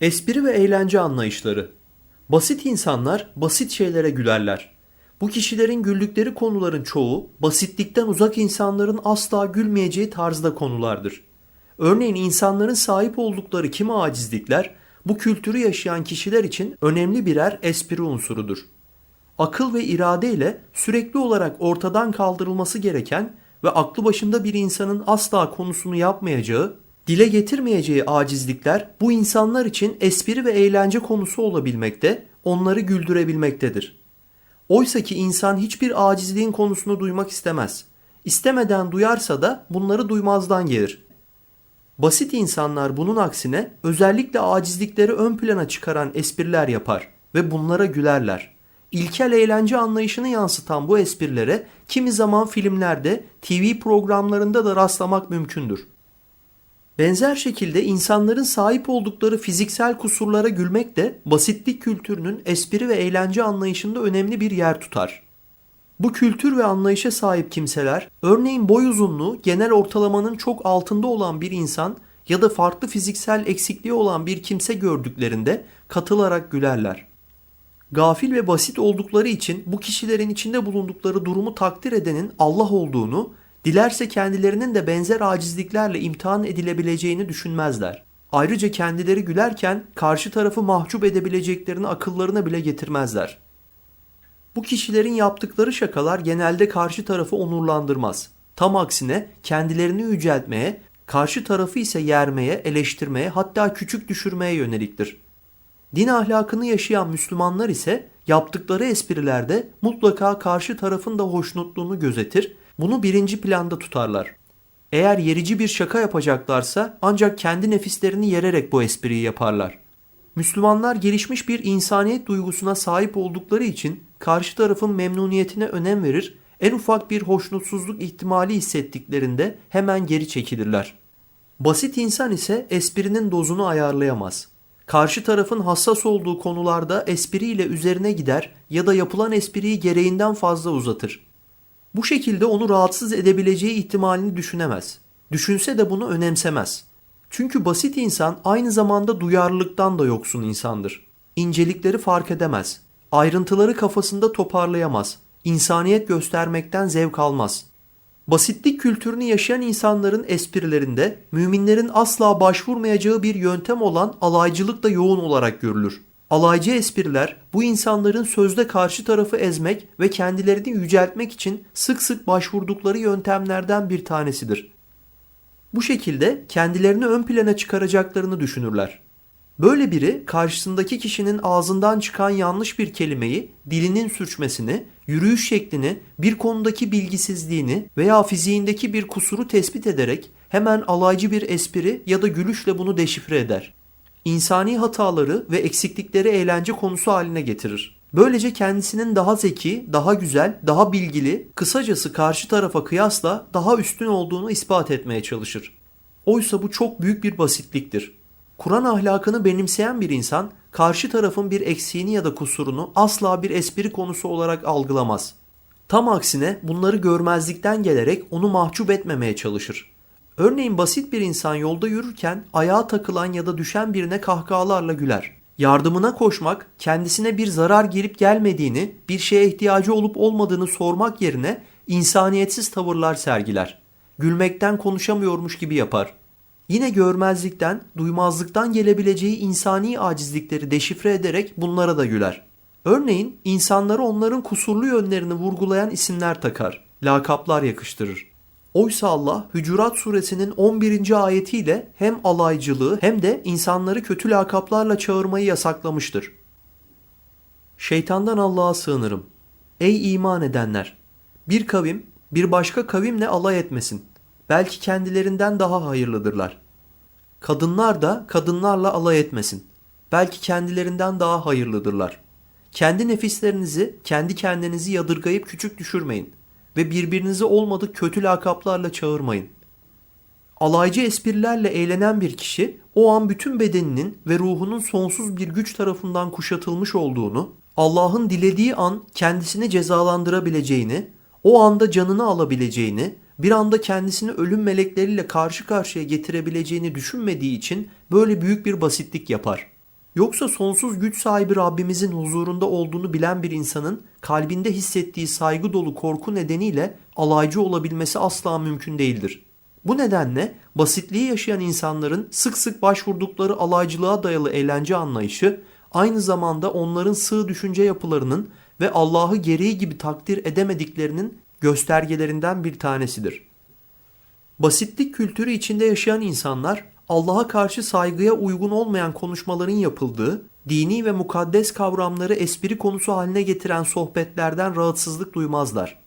Espri ve eğlence anlayışları. Basit insanlar basit şeylere gülerler. Bu kişilerin güldükleri konuların çoğu basitlikten uzak insanların asla gülmeyeceği tarzda konulardır. Örneğin insanların sahip oldukları kimi acizlikler bu kültürü yaşayan kişiler için önemli birer espri unsurudur. Akıl ve irade ile sürekli olarak ortadan kaldırılması gereken ve aklı başında bir insanın asla konusunu yapmayacağı, dile getirmeyeceği acizlikler bu insanlar için espri ve eğlence konusu olabilmekte, onları güldürebilmektedir. Oysa ki insan hiçbir acizliğin konusunu duymak istemez. İstemeden duyarsa da bunları duymazdan gelir. Basit insanlar bunun aksine özellikle acizlikleri ön plana çıkaran espriler yapar ve bunlara gülerler. İlkel eğlence anlayışını yansıtan bu esprilere kimi zaman filmlerde, TV programlarında da rastlamak mümkündür. Benzer şekilde insanların sahip oldukları fiziksel kusurlara gülmek de basitlik kültürünün espri ve eğlence anlayışında önemli bir yer tutar. Bu kültür ve anlayışa sahip kimseler, örneğin boy uzunluğu genel ortalamanın çok altında olan bir insan ya da farklı fiziksel eksikliği olan bir kimse gördüklerinde katılarak gülerler. Gafil ve basit oldukları için bu kişilerin içinde bulundukları durumu takdir edenin Allah olduğunu, dilerse kendilerinin de benzer acizliklerle imtihan edilebileceğini düşünmezler. Ayrıca kendileri gülerken karşı tarafı mahcup edebileceklerini akıllarına bile getirmezler. Bu kişilerin yaptıkları şakalar genelde karşı tarafı onurlandırmaz. Tam aksine kendilerini yüceltmeye, karşı tarafı ise yermeye, eleştirmeye hatta küçük düşürmeye yöneliktir. Din ahlakını yaşayan Müslümanlar ise yaptıkları esprilerde mutlaka karşı tarafın da hoşnutluğunu gözetir, bunu birinci planda tutarlar. Eğer yerici bir şaka yapacaklarsa ancak kendi nefislerini yererek bu espriyi yaparlar. Müslümanlar gelişmiş bir insaniyet duygusuna sahip oldukları için karşı tarafın memnuniyetine önem verir, en ufak bir hoşnutsuzluk ihtimali hissettiklerinde hemen geri çekilirler. Basit insan ise esprinin dozunu ayarlayamaz. Karşı tarafın hassas olduğu konularda espriyle üzerine gider ya da yapılan espriyi gereğinden fazla uzatır. Bu şekilde onu rahatsız edebileceği ihtimalini düşünemez. Düşünse de bunu önemsemez. Çünkü basit insan aynı zamanda duyarlılıktan da yoksun insandır. İncelikleri fark edemez. Ayrıntıları kafasında toparlayamaz. İnsaniyet göstermekten zevk almaz. Basitlik kültürünü yaşayan insanların esprilerinde müminlerin asla başvurmayacağı bir yöntem olan alaycılık da yoğun olarak görülür. Alaycı espriler bu insanların sözde karşı tarafı ezmek ve kendilerini yüceltmek için sık sık başvurdukları yöntemlerden bir tanesidir. Bu şekilde kendilerini ön plana çıkaracaklarını düşünürler. Böyle biri karşısındaki kişinin ağzından çıkan yanlış bir kelimeyi, dilinin sürçmesini, yürüyüş şeklini, bir konudaki bilgisizliğini veya fiziğindeki bir kusuru tespit ederek hemen alaycı bir espri ya da gülüşle bunu deşifre eder. İnsani hataları ve eksiklikleri eğlence konusu haline getirir. Böylece kendisinin daha zeki, daha güzel, daha bilgili, kısacası karşı tarafa kıyasla daha üstün olduğunu ispat etmeye çalışır. Oysa bu çok büyük bir basitliktir. Kur'an ahlakını benimseyen bir insan karşı tarafın bir eksiğini ya da kusurunu asla bir espri konusu olarak algılamaz. Tam aksine bunları görmezlikten gelerek onu mahcup etmemeye çalışır. Örneğin basit bir insan yolda yürürken ayağa takılan ya da düşen birine kahkahalarla güler. Yardımına koşmak, kendisine bir zarar gelip gelmediğini, bir şeye ihtiyacı olup olmadığını sormak yerine insaniyetsiz tavırlar sergiler. Gülmekten konuşamıyormuş gibi yapar. Yine görmezlikten, duymazlıktan gelebileceği insani acizlikleri deşifre ederek bunlara da güler. Örneğin insanlara onların kusurlu yönlerini vurgulayan isimler takar, lakaplar yakıştırır. Oysa Allah Hücurat suresinin 11. ayetiyle hem alaycılığı hem de insanları kötü lakaplarla çağırmayı yasaklamıştır. Şeytandan Allah'a sığınırım. Ey iman edenler! Bir kavim bir başka kavimle alay etmesin. Belki kendilerinden daha hayırlıdırlar. Kadınlar da kadınlarla alay etmesin. Belki kendilerinden daha hayırlıdırlar. Kendi nefislerinizi, kendi kendinizi yadırgayıp küçük düşürmeyin ve birbirinizi olmadık kötü lakaplarla çağırmayın. Alaycı esprilerle eğlenen bir kişi o an bütün bedeninin ve ruhunun sonsuz bir güç tarafından kuşatılmış olduğunu, Allah'ın dilediği an kendisini cezalandırabileceğini, o anda canını alabileceğini, bir anda kendisini ölüm melekleriyle karşı karşıya getirebileceğini düşünmediği için böyle büyük bir basitlik yapar. Yoksa sonsuz güç sahibi Rabbimizin huzurunda olduğunu bilen bir insanın kalbinde hissettiği saygı dolu korku nedeniyle alaycı olabilmesi asla mümkün değildir. Bu nedenle basitliği yaşayan insanların sık sık başvurdukları alaycılığa dayalı eğlence anlayışı aynı zamanda onların sığ düşünce yapılarının ve Allah'ı gereği gibi takdir edemediklerinin göstergelerinden bir tanesidir. Basitlik kültürü içinde yaşayan insanlar Allah'a karşı saygıya uygun olmayan konuşmaların yapıldığı, dini ve mukaddes kavramları espri konusu haline getiren sohbetlerden rahatsızlık duymazlar.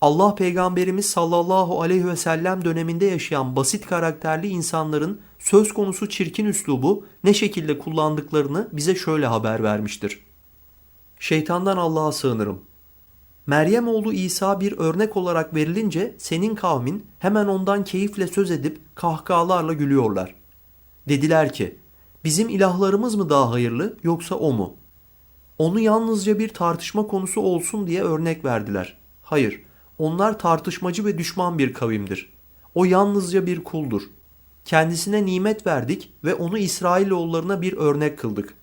Allah peygamberimiz sallallahu aleyhi ve sellem döneminde yaşayan basit karakterli insanların söz konusu çirkin üslubu ne şekilde kullandıklarını bize şöyle haber vermiştir. Şeytandan Allah'a sığınırım. Meryem oğlu İsa bir örnek olarak verilince senin kavmin hemen ondan keyifle söz edip kahkahalarla gülüyorlar. Dediler ki bizim ilahlarımız mı daha hayırlı yoksa o mu? Onu yalnızca bir tartışma konusu olsun diye örnek verdiler. Hayır, onlar tartışmacı ve düşman bir kavimdir. O yalnızca bir kuldur. Kendisine nimet verdik ve onu İsrailoğullarına bir örnek kıldık.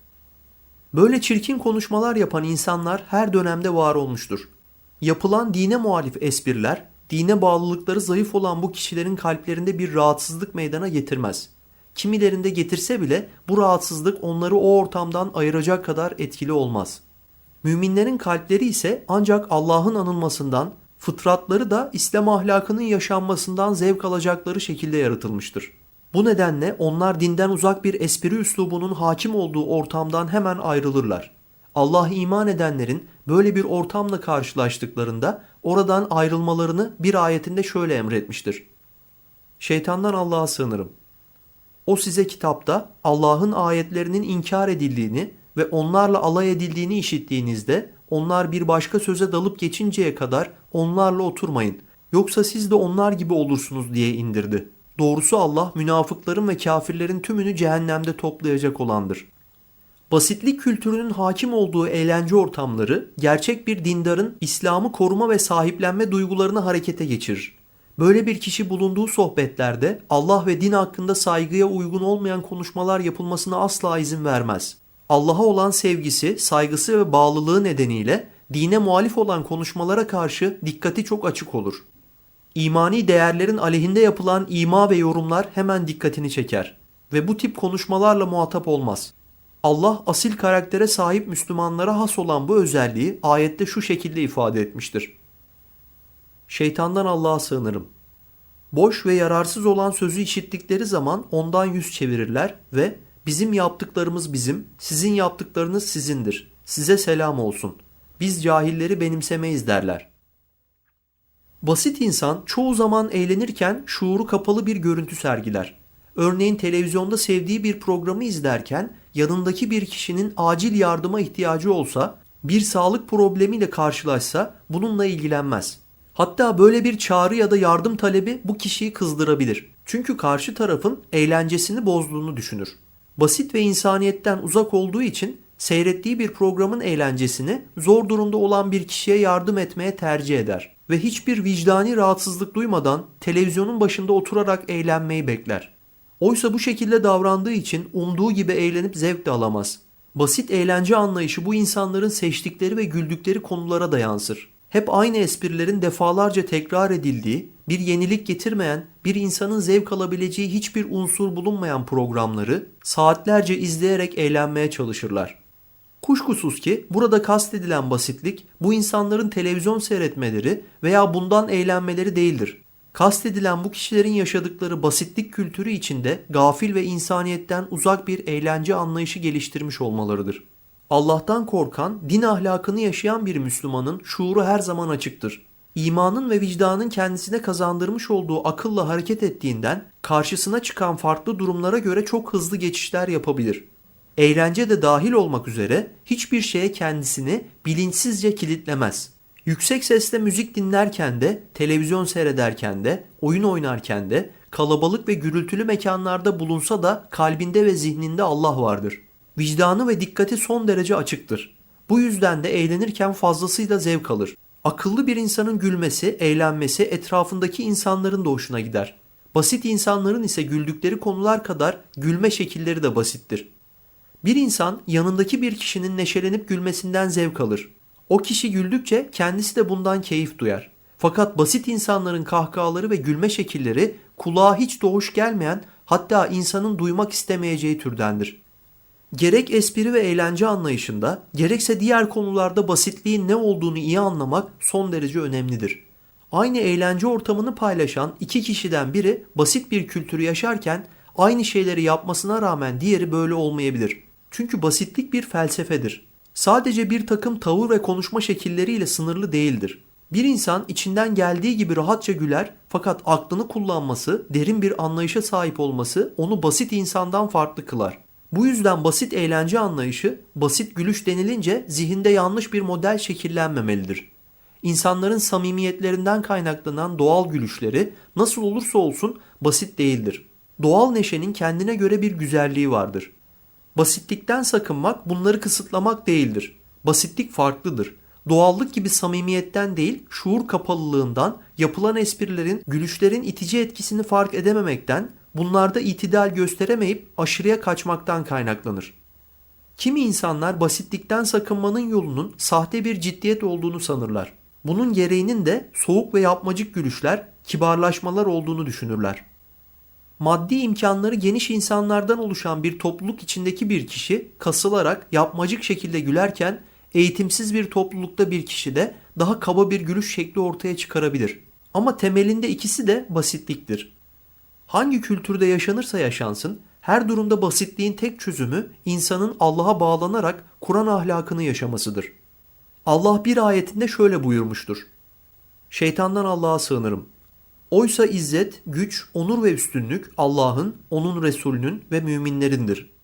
Böyle çirkin konuşmalar yapan insanlar her dönemde var olmuştur. Yapılan dine muhalif espriler, dine bağlılıkları zayıf olan bu kişilerin kalplerinde bir rahatsızlık meydana getirmez. Kimilerinde getirse bile bu rahatsızlık onları o ortamdan ayıracak kadar etkili olmaz. Müminlerin kalpleri ise ancak Allah'ın anılmasından, fıtratları da İslam ahlakının yaşanmasından zevk alacakları şekilde yaratılmıştır. Bu nedenle onlar dinden uzak bir espri üslubunun hakim olduğu ortamdan hemen ayrılırlar. Allah iman edenlerin böyle bir ortamla karşılaştıklarında oradan ayrılmalarını bir ayetinde şöyle emretmiştir. Şeytandan Allah'a sığınırım. O size kitapta Allah'ın ayetlerinin inkar edildiğini ve onlarla alay edildiğini işittiğinizde onlar bir başka söze dalıp geçinceye kadar onlarla oturmayın. Yoksa siz de onlar gibi olursunuz diye indirdi. Doğrusu Allah münafıkların ve kafirlerin tümünü cehennemde toplayacak olandır. Basitlik kültürünün hakim olduğu eğlence ortamları gerçek bir dindarın İslam'ı koruma ve sahiplenme duygularını harekete geçirir. Böyle bir kişi bulunduğu sohbetlerde Allah ve din hakkında saygıya uygun olmayan konuşmalar yapılmasına asla izin vermez. Allah'a olan sevgisi, saygısı ve bağlılığı nedeniyle dine muhalif olan konuşmalara karşı dikkati çok açık olur. İmani değerlerin aleyhinde yapılan ima ve yorumlar hemen dikkatini çeker ve bu tip konuşmalarla muhatap olmaz. Allah asil karaktere sahip Müslümanlara has olan bu özelliği ayette şu şekilde ifade etmiştir. Şeytandan Allah'a sığınırım. Boş ve yararsız olan sözü işittikleri zaman ondan yüz çevirirler ve bizim yaptıklarımız bizim, sizin yaptıklarınız sizindir. Size selam olsun. Biz cahilleri benimsemeyiz derler. Basit insan çoğu zaman eğlenirken şuuru kapalı bir görüntü sergiler. Örneğin televizyonda sevdiği bir programı izlerken yanındaki bir kişinin acil yardıma ihtiyacı olsa, bir sağlık problemiyle karşılaşsa bununla ilgilenmez. Hatta böyle bir çağrı ya da yardım talebi bu kişiyi kızdırabilir. Çünkü karşı tarafın eğlencesini bozduğunu düşünür. Basit ve insaniyetten uzak olduğu için seyrettiği bir programın eğlencesini zor durumda olan bir kişiye yardım etmeye tercih eder ve hiçbir vicdani rahatsızlık duymadan televizyonun başında oturarak eğlenmeyi bekler. Oysa bu şekilde davrandığı için umduğu gibi eğlenip zevk de alamaz. Basit eğlence anlayışı bu insanların seçtikleri ve güldükleri konulara da yansır. Hep aynı esprilerin defalarca tekrar edildiği, bir yenilik getirmeyen, bir insanın zevk alabileceği hiçbir unsur bulunmayan programları saatlerce izleyerek eğlenmeye çalışırlar. Kuşkusuz ki burada kastedilen basitlik bu insanların televizyon seyretmeleri veya bundan eğlenmeleri değildir. Kastedilen bu kişilerin yaşadıkları basitlik kültürü içinde gafil ve insaniyetten uzak bir eğlence anlayışı geliştirmiş olmalarıdır. Allah'tan korkan, din ahlakını yaşayan bir Müslümanın şuuru her zaman açıktır. İmanın ve vicdanın kendisine kazandırmış olduğu akılla hareket ettiğinden karşısına çıkan farklı durumlara göre çok hızlı geçişler yapabilir. Eğlence de dahil olmak üzere hiçbir şeye kendisini bilinçsizce kilitlemez. Yüksek sesle müzik dinlerken de, televizyon seyrederken de, oyun oynarken de, kalabalık ve gürültülü mekanlarda bulunsa da kalbinde ve zihninde Allah vardır. Vicdanı ve dikkati son derece açıktır. Bu yüzden de eğlenirken fazlasıyla zevk alır. Akıllı bir insanın gülmesi, eğlenmesi etrafındaki insanların da hoşuna gider. Basit insanların ise güldükleri konular kadar gülme şekilleri de basittir. Bir insan yanındaki bir kişinin neşelenip gülmesinden zevk alır. O kişi güldükçe kendisi de bundan keyif duyar. Fakat basit insanların kahkahaları ve gülme şekilleri kulağa hiç de gelmeyen hatta insanın duymak istemeyeceği türdendir. Gerek espri ve eğlence anlayışında, gerekse diğer konularda basitliğin ne olduğunu iyi anlamak son derece önemlidir. Aynı eğlence ortamını paylaşan iki kişiden biri basit bir kültürü yaşarken aynı şeyleri yapmasına rağmen diğeri böyle olmayabilir. Çünkü basitlik bir felsefedir. Sadece bir takım tavır ve konuşma şekilleriyle sınırlı değildir. Bir insan içinden geldiği gibi rahatça güler fakat aklını kullanması, derin bir anlayışa sahip olması onu basit insandan farklı kılar. Bu yüzden basit eğlence anlayışı, basit gülüş denilince zihinde yanlış bir model şekillenmemelidir. İnsanların samimiyetlerinden kaynaklanan doğal gülüşleri nasıl olursa olsun basit değildir. Doğal neşenin kendine göre bir güzelliği vardır. Basitlikten sakınmak bunları kısıtlamak değildir. Basitlik farklıdır. Doğallık gibi samimiyetten değil, şuur kapalılığından, yapılan esprilerin, gülüşlerin itici etkisini fark edememekten, bunlarda itidal gösteremeyip aşırıya kaçmaktan kaynaklanır. Kimi insanlar basitlikten sakınmanın yolunun sahte bir ciddiyet olduğunu sanırlar. Bunun gereğinin de soğuk ve yapmacık gülüşler, kibarlaşmalar olduğunu düşünürler. Maddi imkanları geniş insanlardan oluşan bir topluluk içindeki bir kişi kasılarak yapmacık şekilde gülerken eğitimsiz bir toplulukta bir kişi de daha kaba bir gülüş şekli ortaya çıkarabilir. Ama temelinde ikisi de basitliktir. Hangi kültürde yaşanırsa yaşansın, her durumda basitliğin tek çözümü insanın Allah'a bağlanarak Kur'an ahlakını yaşamasıdır. Allah bir ayetinde şöyle buyurmuştur. Şeytandan Allah'a sığınırım. Oysa izzet, güç, onur ve üstünlük Allah'ın, onun Resulünün ve müminlerindir.